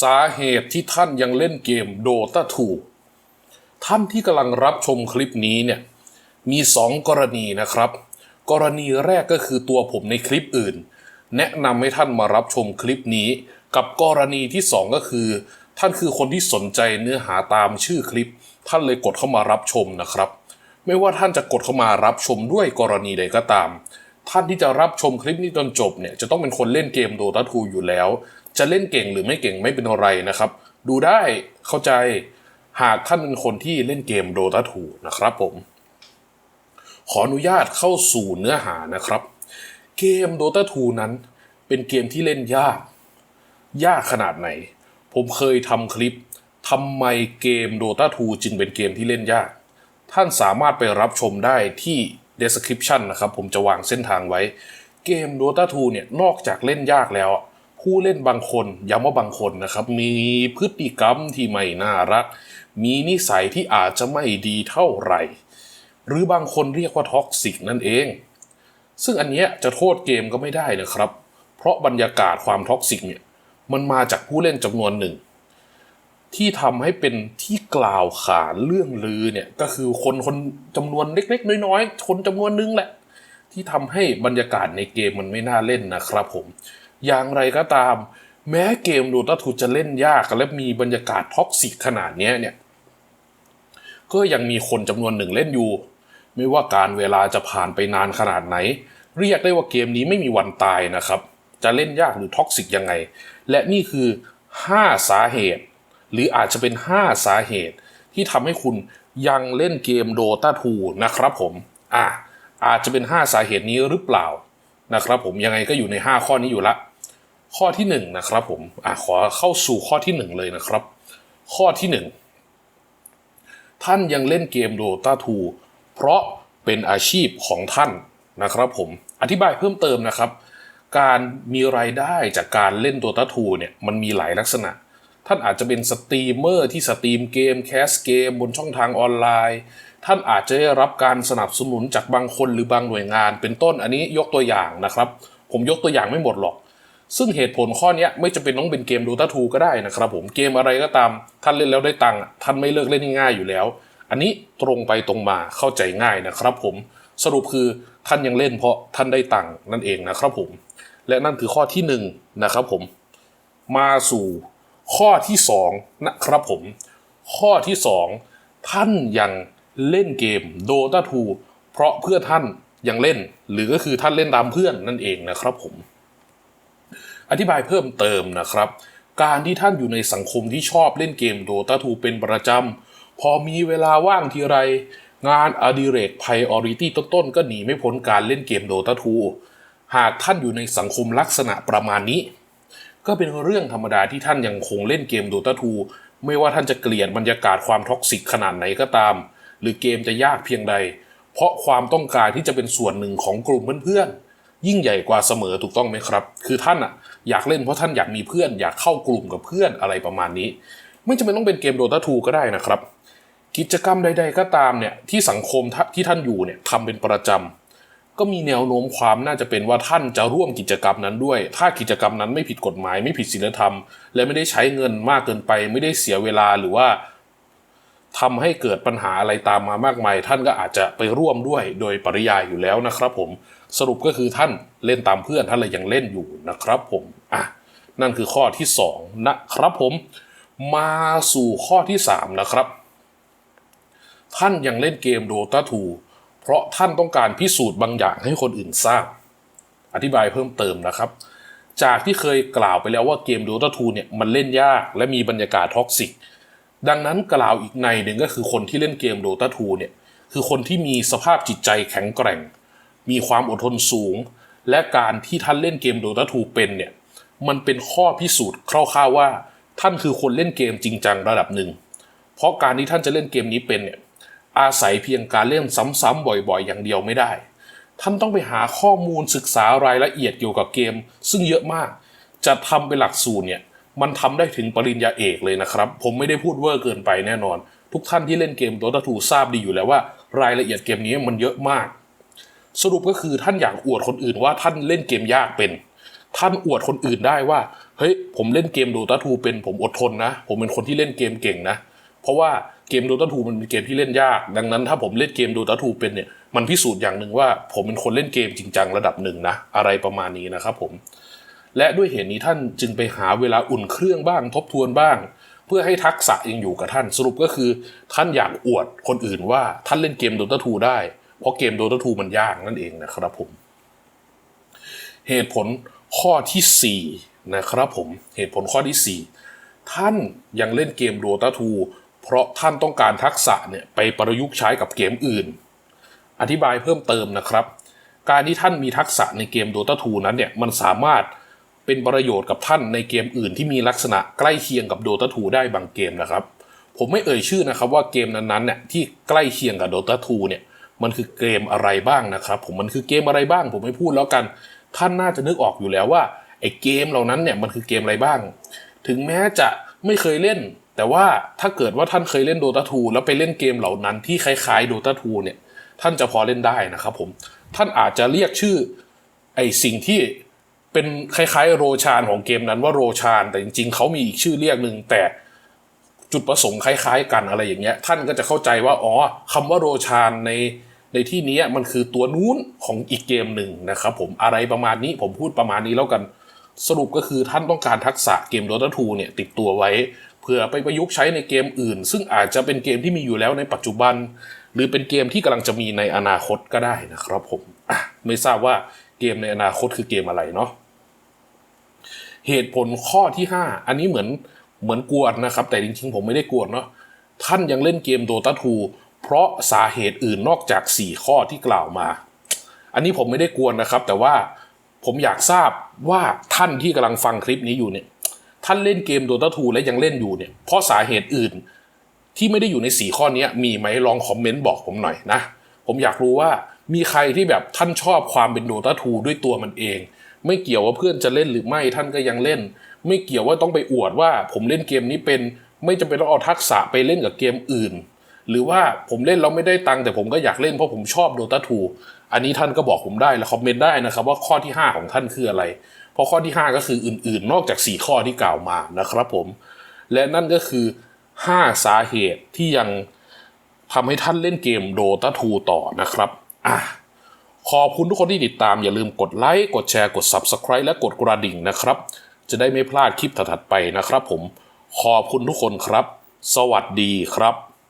สาเหตุที่ท่านยังเล่นเกม Dota 2ท่านที่กำลังรับชมคลิปนี้เนี่ยมีสองกรณีนะครับ กรณีแรกก็คือตัวผมในคลิปอื่น แนะนำให้ท่านมารับชมคลิปนี้ กับกรณีที่สองก็คือ ท่านคือคนที่สนใจเนื้อหาตามชื่อคลิป ท่านเลยกดเข้ามารับชมนะครับ ไม่ว่าท่านจะกดเข้ามารับชมด้วยกรณีใดก็ตามท่านที่จะรับชมคลิปนี้จนจบเนี่ยจะต้องเป็นคนเล่นเกม Dota 2อยู่แล้ว จะเล่นเก่งหรือไม่เก่งไม่เป็นอะไรนะครับ ดูได้เข้าใจหากท่านเป็นคนที่เล่นเกม Dota 2นะครับผม ขออนุญาตเข้าสู่เนื้อหานะครับ เกม Dota 2นั้น เป็นเกมที่เล่นยาก ยากขนาดไหน ผมเคยทำคลิปทำไมเกม Dota 2จึงเป็นเกมที่เล่นยาก ท่านสามารถไปรับชมได้ที่ description นะครับ ผมจะวางเส้นทางไว้ เกม Dota 2เนี่ยนอกจากเล่นยากแล้ว ผู้เล่นบางคนย้ำว่าบางคนนะครับ มีพฤติกรรมที่ไม่น่ารัก มีนิสัยที่อาจจะไม่ดีเท่าไหร่ หรือบางคนเรียกว่าท็อกซิกนั่นเอง ซึ่งอันเนี้ยจะโทษเกมก็ไม่ได้นะครับ เพราะบรรยากาศความท็อกซิกเนี่ยมันมาจากผู้เล่นจำนวนหนึ่ง ที่ทำให้เป็นที่กล่าวขานเรื่องลือเนี่ยก็คือคนคนจำนวนเล็กๆ น้อยๆ คนจำนวนนึงแหละ ที่ทำให้บรรยากาศในเกมมันไม่น่าเล่นนะครับผม อย่างไรก็ตาม แม้เกม Dota 2จะเล่นยากและมีบรรยากาศท็อกซิกขนาดนี้เนี่ยก็ยังมีคนจำนวนหนึ่งเล่นอยู่ ไม่ว่าการเวลาจะผ่านไปนานขนาดไหน เรียกได้ว่าเกมนี้ไม่มีวันตายนะครับ จะเล่นยากหรือท็อกซิกยังไง และนี่คือ 5 สาเหตุ หรืออาจจะเป็น 5 สาเหตุ ที่ทำให้คุณยังเล่นเกม Dota 2นะครับผมอะอาจจะเป็น 5 สาเหตุนี้หรือเปล่านะครับผมยังไงก็อยู่ใน 5 ข้อนี้อยู่ละ ข้อที่1นนะครับผมอะขอเข้าสู่ข้อที่ 1 เลยนะครับ ข้อที่ 1 ท่านยังเล่นเกม Dota 2เพราะเป็นอาชีพของท่านนะครับผมอธิบายเพิ่มเติมนะครับ การมีรายได้จากการเล่น Dota 2เนี่ยมันมีหลายลักษณะ ท่านอาจจะเป็นสตรีมเมอร์ที่สตรีมเกมแคสเกมบนช่องทางออนไลน์ ท่านอาจจะได้รับการสนับสนุนจากบางคนหรือบางหน่วยงาน เป็นต้นอันนี้ยกตัวอย่างนะครับ ผมยกตัวอย่างไม่หมดหรอก ซึ่งเหตุผลข้อนี้ไม่จำเป็นต้องเป็นเกม Dota 2 ก็ได้นะครับผมเกมอะไรก็ตามท่านเล่นแล้วได้ตังค์ท่านไม่เลิกเล่นง่ายอยู่แล้ว อันนี้ตรงไปตรงมาเข้าใจง่ายนะครับผมสรุปคือท่านยังเล่นเพราะท่านได้ตังค์นั่นเองนะครับผม และนั่นคือข้อที่หนึ่งนะครับผม มาสู่ข้อที่สองนะครับผม ข้อที่สองท่านยังเล่นเกม Dota 2 เพราะเพื่อท่านยังเล่น หรือก็คือท่านเล่นตามเพื่อนนั่นเองนะครับผม อธิบายเพิ่มเติมนะครับ การที่ท่านอยู่ในสังคมที่ชอบเล่นเกม Dota 2เป็นประจำ พอมีเวลาว่างทีไร งานอดิเรก Priority ต้นๆ ก็หนีไม่พ้นการเล่นเกม Dota 2หากท่านอยู่ในสังคมลักษณะประมาณนี้ ก็เป็นเรื่องธรรมดาที่ท่านยังคงเล่นเกม Dota 2ไม่ว่าท่านจะเกลียดบรรยากาศความท็อกซิกขนาดไหนก็ตาม หรือเกมจะยากเพียงใด เพราะความต้องการที่จะเป็นส่วนหนึ่งของกลุ่มเพื่อนๆ ยิ่งใหญ่กว่าเสมอถูกต้องไหมครับ คือท่านอะอยากเล่นเพราะท่านอยากมีเพื่อน อยากเข้ากลุ่มกับเพื่อนอะไรประมาณนี้ ไม่จำเป็นต้องเป็นเกม Dota 2ก็ได้นะครับ กิจกรรมใด ๆ ก็ตามเนี่ยที่สังคมที่ท่านอยู่เนี่ยทำเป็นประจำก็มีแนวโน้มความน่าจะเป็นว่าท่านจะร่วมกิจกรรมนั้นด้วย ถ้ากิจกรรมนั้นไม่ผิดกฎหมายไม่ผิดศีลธรรม และไม่ได้ใช้เงินมากเกินไป ไม่ได้เสียเวลาหรือว่าทำให้เกิดปัญหาอะไรตามมามากมาย ท่านก็อาจจะไปร่วมด้วยโดยปริยายอยู่แล้วนะครับผม สรุปก็คือท่านเล่นตามเพื่อนท่านเลยยังเล่นอยู่นะครับผมอะนั่นคือข้อที่สองนะครับผม มาสู่ข้อที่สามนะครับ ท่านยังเล่นเกม Dota 2เพราะท่านต้องการพิสูจน์บางอย่างให้คนอื่นทราบ อธิบายเพิ่มเติมนะครับ จากที่เคยกล่าวไปแล้วว่าเกม Dota 2เนี่ยมันเล่นยากและมีบรรยากาศท็อกซิกดังนั้นกล่าวอีกในหนึ่งก็คือคนที่เล่นเกม Dota 2เนี่ยคือคนที่มีสภาพจิตใจแข็งแกร่ง มีความอดทนสูง และการที่ท่านเล่นเกม Dota 2เป็นเนี่ยมันเป็นข้อพิสูจน์คร่าวๆว่า ท่านคือคนเล่นเกมจริงจังระดับหนึ่ง เพราะการที่ท่านจะเล่นเกมนี้เป็นเนี่ยอาศัยเพียงการเล่นซ้ำๆบ่อยๆ อย่างเดียวไม่ได้ ท่านต้องไปหาข้อมูลศึกษารายละเอียดเกี่ยวกับเกม ซึ่งเยอะมาก จะทำเป็นหลักสูตรเนี่ยมันทำได้ถึงปริญญาเอกเลยนะครับ ผมไม่ได้พูดเวอร์เกินไปแน่นอน ทุกท่านที่เล่นเกม Dota 2ทราบดีอยู่แล้วว่า รายละเอียดเกมนี้มันเยอะมาก สรุปก็คือท่านอยากอวดคนอื่นว่าท่านเล่นเกมยากเป็น ท่านอวดคนอื่นได้ว่า เฮ้ย ผมเล่นเกม Dota 2เป็นผมอดทนนะ ผมเป็นคนที่เล่นเกมเก่งนะ เพราะว่าเกม Dota 2มันเป็นเกมที่เล่นยาก ดังนั้นถ้าผมเล่นเกม Dota 2เป็นเนี่ย มันพิสูจน์อย่างหนึ่งว่าผมเป็นคนเล่นเกมจริงจังระดับหนึ่งนะ อะไรประมาณนี้นะครับผม และด้วยเหตุนี้ท่านจึงไปหาเวลาอุ่นเครื่องบ้าง ทบทวนบ้าง เพื่อให้ทักษะยังอยู่กับท่าน สรุปก็คือ ท่านอยากอวดคนอื่นว่าท่านเล่นเกม Dota 2ได้ เพราะเกม Dota 2มันยากนั่นเองนะครับผม เหตุผลข้อทีสี่ 4 นะครับผม เหตุผลข้อที่ 4 ท่านยังเล่นเกม Dota 2เพราะท่านต้องการทักษะเนี่ยไปประยุกต์ใช้กับเกมอื่น อธิบายเพิ่มเติมนะครับ การที่ท่านมีทักษะในเกม Dota 2นั้นเนี่ยมันสามารถเป็นประโยชน์กับท่านในเกมอื่นที่มีลักษณะใกล้เคียงกับ Dota 2ได้บางเกมนะครับ ผมไม่เอ่ยชื่อนะครับว่าเกมนั้นๆเนี่ยที่ใกล้เคียงกับ Dota 2เนี่ย มันคือเกมอะไรบ้างนะครับผมมันคือเกมอะไรบ้าง ผมไม่พูดแล้วกัน ท่านน่าจะนึกออกอยู่แล้วว่าไอ้เกมเหล่านั้นเนี่ยมันคือเกมอะไรบ้าง ถึงแม้จะไม่เคยเล่น แต่ว่าถ้าเกิดว่าท่านเคยเล่น Dota 2แล้วไปเล่นเกมเหล่านั้นที่คล้ายๆ Dota 2เนี่ยท่านจะพอเล่นได้นะครับผมท่านอาจจะเรียกชื่อไอ้สิ่งที่เป็นคล้ายๆ โรชานของเกมนั้นว่าโรชาน แต่จริง ๆเขามีอีกชื่อเรียกหนึ่งแต่จุดประสงค์คล้าย ๆ กันอะไรอย่างเงี้ยท่านก็จะเข้าใจว่าอ๋อคำว่าโรชานใน ในที่นี้มันคือตัวนู้นของอีกเกมหนึ่งนะครับผมอะไรประมาณนี้ผมพูดประมาณนี้แล้วกัน สรุปก็คือท่านต้องการทักษะเกม Dota 2เนี่ยติดตัวไว้ เพื่อไปประยุกต์ใช้ในเกมอื่น ซึ่งอาจจะเป็นเกมที่มีอยู่แล้วในปัจจุบัน หรือเป็นเกมที่กำลังจะมีในอนาคตก็ได้นะครับผมไม่ทราบว่าเกมในอนาคตคือเกมอะไรเนาะเหตุผลข้อที่ 5 อันนี้เหมือนเหมือนกวนนะครับ แต่จริงๆผมไม่ได้กวนเนาะท่านยังเล่นเกม Dota 2 เพราะสาเหตุอื่นนอกจาก 4 ข้อที่กล่าวมา อันนี้ผมไม่ได้กวนนะครับ แต่ว่าผมอยากทราบว่าท่านที่กำลังฟังคลิปนี้อยู่เนี่ยท่านเล่นเกม Dota 2และยังเล่นอยู่เนี่ยเพราะสาเหตุอื่นที่ไม่ได้อยู่ใน 4 ข้อนี้มีไหมลองคอมเมนต์บอกผมหน่อยนะ ผมอยากรู้ว่ามีใครที่แบบท่านชอบความเป็น Dota 2ด้วยตัวมันเอง ไม่เกี่ยวว่าเพื่อนจะเล่นหรือไม่ท่านก็ยังเล่น ไม่เกี่ยวว่าต้องไปอวดว่าผมเล่นเกมนี้เป็น ไม่จำเป็นต้องเอาทักษะไปเล่นกับเกมอื่น หรือว่าผมเล่นแล้วไม่ได้ตังค์แต่ผมก็อยากเล่นเพราะผมชอบ Dota 2อันนี้ท่านก็บอกผมได้และคอมเมนต์ได้นะครับว่าข้อที่ 5 ของท่านคืออะไร เพราะข้อที่ 5 ก็คืออื่นๆ นอกจาก 4 ข้อที่กล่าวมานะครับผม และนั่นก็คือ 5 สาเหตุที่ยังทำให้ท่านเล่นเกม Dota 2ต่อนะครับอะขอบคุณทุกคนที่ติดตามอย่าลืมกดไลค์กดแชร์กด Subscribe และกดกระดิ่งนะครับ จะได้ไม่พลาดคลิปถัดๆไปนะครับผมขอบคุณทุกคนครับ สวัสดีครับ